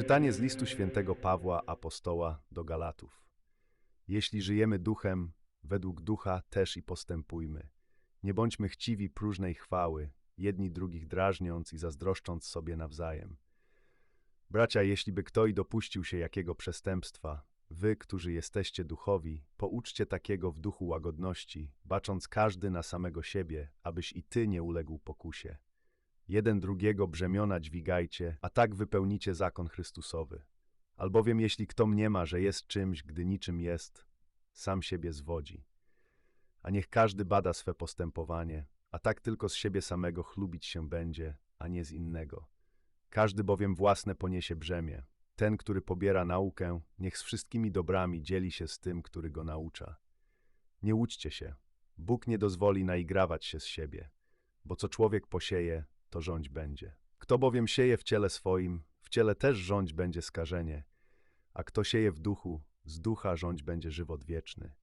Czytanie z listu świętego Pawła apostoła do Galatów. Jeśli żyjemy duchem, według ducha też i postępujmy. Nie bądźmy chciwi próżnej chwały, jedni drugich drażniąc i zazdroszcząc sobie nawzajem. Bracia, jeśli by kto i dopuścił się jakiego przestępstwa, wy, którzy jesteście duchowi, pouczcie takiego w duchu łagodności, bacząc każdy na samego siebie, abyś i ty nie uległ pokusie. Jeden drugiego brzemiona dźwigajcie, a tak wypełnicie zakon Chrystusowy. Albowiem jeśli kto mniema, że jest czymś, gdy niczym jest, sam siebie zwodzi. A niech każdy bada swe postępowanie, a tak tylko z siebie samego chlubić się będzie, a nie z innego. Każdy bowiem własne poniesie brzemię. Ten, który pobiera naukę, niech z wszystkimi dobrami dzieli się z tym, który go naucza. Nie łudźcie się. Bóg nie dozwoli naigrawać się z siebie, bo co człowiek posieje, to rządź będzie. Kto bowiem sieje w ciele swoim, w ciele też rządź będzie skażenie, a kto sieje w duchu, z ducha rządź będzie żywot wieczny.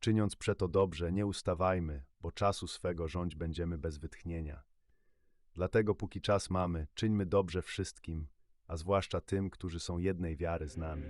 Czyniąc przeto dobrze, nie ustawajmy, bo czasu swego rządź będziemy bez wytchnienia. Dlatego póki czas mamy, czyńmy dobrze wszystkim, a zwłaszcza tym, którzy są jednej wiary z nami.